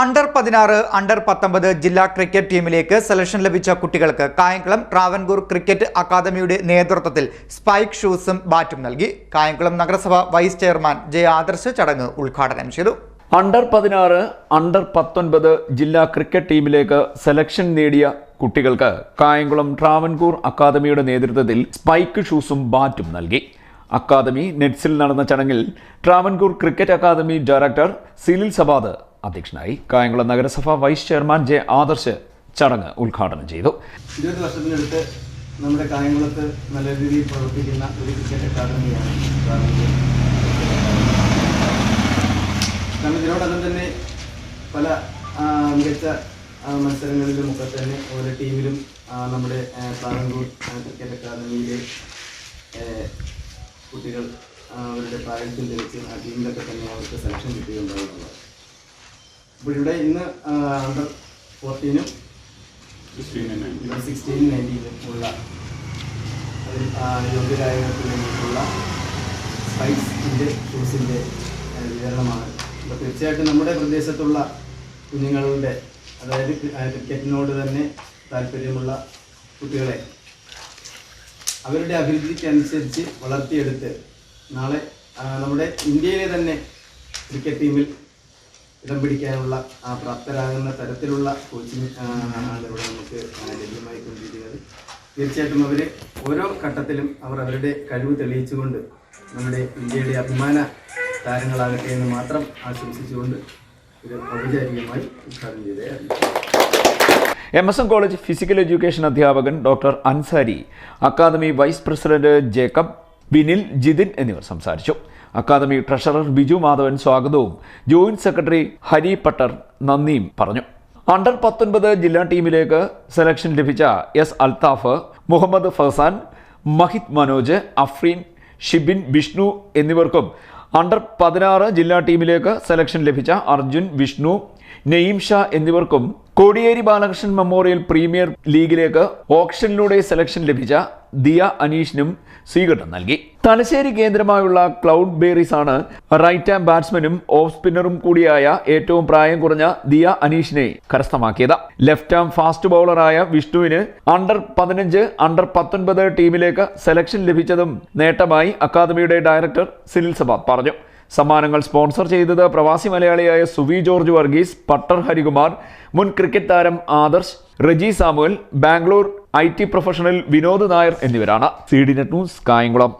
Under പതിനാറ് under പത്തൊമ്പത് ജില്ലാ ക്രിക്കറ്റ് ടീമിലേക്ക് സെലക്ഷൻ ലഭിച്ച കുട്ടികൾക്ക് കായംകുളം ട്രാവൻകൂർ ക്രിക്കറ്റ് അക്കാദമിയുടെ നേതൃത്വത്തിൽ സ്പൈക്ക് ഷൂസും ബാറ്റും നൽകി. കായംകുളം നഗരസഭ വൈസ് ചെയർമാൻ ജെ ആദർശ് ചടങ്ങ് ഉദ്ഘാടനം ചെയ്തു. അണ്ടർ പതിനാറ് അണ്ടർ പത്തൊൻപത് ജില്ലാ ക്രിക്കറ്റ് ടീമിലേക്ക് സെലക്ഷൻ നേടിയ കുട്ടികൾക്ക് കായംകുളം ട്രാവൻകൂർ അക്കാദമിയുടെ നേതൃത്വത്തിൽ സ്പൈക്ക് ഷൂസും ബാറ്റും നൽകി. അക്കാദമി നെറ്റ്സിൽ നടന്ന ചടങ്ങിൽ Travancore cricket academy director Silil Sabad അധ്യക്ഷനായി കായംകുളം നഗരസഭ വൈസ് ചെയർമാൻ ജെ ആദർശ് ചടങ്ങ് ഉദ്ഘാടനം ചെയ്തു ഇരുപത് വർഷത്തിനടുത്ത് നമ്മുടെ കായംകുളത്ത് നല്ല രീതിയിൽ പ്രവർത്തിക്കുന്ന ഒരു ക്രിക്കറ്റ് അക്കാദമിയാണ്. കാരണം ഇതിനോടകം തന്നെ പല മികച്ച മത്സരങ്ങളിലും ഒക്കെ തന്നെ ഓരോ ടീമിലും നമ്മുടെ ട്രാവൻകൂർ ക്രിക്കറ്റ് അക്കാദമിയിലെ കുട്ടികൾ അവരുടെ പ്രായത്തിൽ ധരിച്ച് ആ ടീമിലൊക്കെ തന്നെ അവർക്ക് സെലക്ഷൻ കിട്ടുകയുണ്ടായിട്ടുള്ളത് അപ്പോൾ ഇവിടെ ഇന്ന് അണ്ടർ ഫോർട്ടീനും സിക്സ്റ്റീൻ നയന്റീനും ഉള്ള അതിൽ ആ, യോഗ്യരായവർക്ക് വേണ്ടിയിട്ടുള്ള സ്പൈസിന്റെ ഷൂസിന്റെ വിതരണമാണ്. അപ്പോൾ തീർച്ചയായിട്ടും നമ്മുടെ പ്രദേശത്തുള്ള കുഞ്ഞുങ്ങളുടെ അതായത് ക്രി- ക്രിക്കറ്റിനോട് തന്നെ താല്പര്യമുള്ള കുട്ടികളെ അവരുടെ അഭിരുചിക്കനുസരിച്ച് വളർത്തിയെടുത്ത് നാളെ നമ്മുടെ ഇന്ത്യയിലെ തന്നെ ക്രിക്കറ്റ് ടീമിൽ ഇടം പിടിക്കാനുള്ള ആ പ്രാപ്തരാകുന്ന തരത്തിലുള്ള കോച്ചിങ് ആണ് ഇവിടെ നമുക്ക് ലഭ്യമായി കൊണ്ടിരിക്കുന്നത്. തീർച്ചയായിട്ടും അവർ ഓരോ ഘട്ടത്തിലും അവർ അവരുടെ കഴിവ് തെളിയിച്ചുകൊണ്ട് നമ്മുടെ ഇന്ത്യയുടെ അഭിമാന താരങ്ങളാകട്ടെ എന്ന് മാത്രം ആശംസിച്ചുകൊണ്ട് ഇത് ഔപചാരികമായി ഉദ്ഘാടനം ചെയ്തതായിരുന്നു. M S M college physical education അധ്യാപകൻ doctor Ansari academy vice president Jacob Binil Jithin എന്നിവർ സംസാരിച്ചു. അക്കാദമി ട്രഷറർ ബിജു മാധവൻ സ്വാഗതവും. ജോയിന്റ് സെക്രട്ടറി ഹരി പട്ടർ നന്ദിയും പറഞ്ഞു. അണ്ടർ പത്തൊൻപത് ജില്ലാ ടീമിലേക്ക് സെലക്ഷൻ ലഭിച്ച എസ് അൽത്താഫ് മുഹമ്മദ് ഫസാൻ മഹിത് മനോജ് അഫ്രീൻ ഷിബിൻ വിഷ്ണു എന്നിവർക്കും അണ്ടർ പതിനാറ് ജില്ലാ ടീമിലേക്ക് സെലക്ഷൻ ലഭിച്ച അർജുൻ വിഷ്ണു നെയ്യം ഷാ എന്നിവർക്കും കോടിയേരി ബാലകൃഷ്ണൻ മെമ്മോറിയൽ പ്രീമിയർ ലീഗിലേക്ക് ഓപ്ഷനിലൂടെ സെലക്ഷൻ ലഭിച്ച ദിയ അനീഷിനും സ്വീകരണം നൽകി. തലശ്ശേരി കേന്ദ്രമായുള്ള ക്ലൗഡ് ബേറീസ് ആണ് റൈറ്റ് ഹാൻഡ് ബാറ്റ്സ്മാനും ഓഫ് സ്പിന്നറും കൂടിയായ ഏറ്റവും പ്രായം കുറഞ്ഞ ദിയ അനീഷിനെ കരസ്ഥമാക്കിയത്. ലെഫ്റ്റ് ഹാം ഫാസ്റ്റ് ബൗളറായ വിഷ്ണുവിന് അണ്ടർ പതിനഞ്ച് അണ്ടർ പത്തൊൻപത് ടീമിലേക്ക് സെലക്ഷൻ ലഭിച്ചതും നേട്ടമായി അക്കാദമിയുടെ ഡയറക്ടർ സിനിൽ സബാദ് പറഞ്ഞു. സമ്മാനങ്ങൾ സ്പോൺസർ ചെയ്തത് പ്രവാസി മലയാളിയായ സുവി ജോർജ് വർഗീസ് പട്ടർ ഹരികുമാർ മുൻ ക്രിക്കറ്റ് താരം Adarsh Reji Samuel Bangalore I T professional Vinod Nair എന്നിവരാണ്. C D net news Kayamkulam.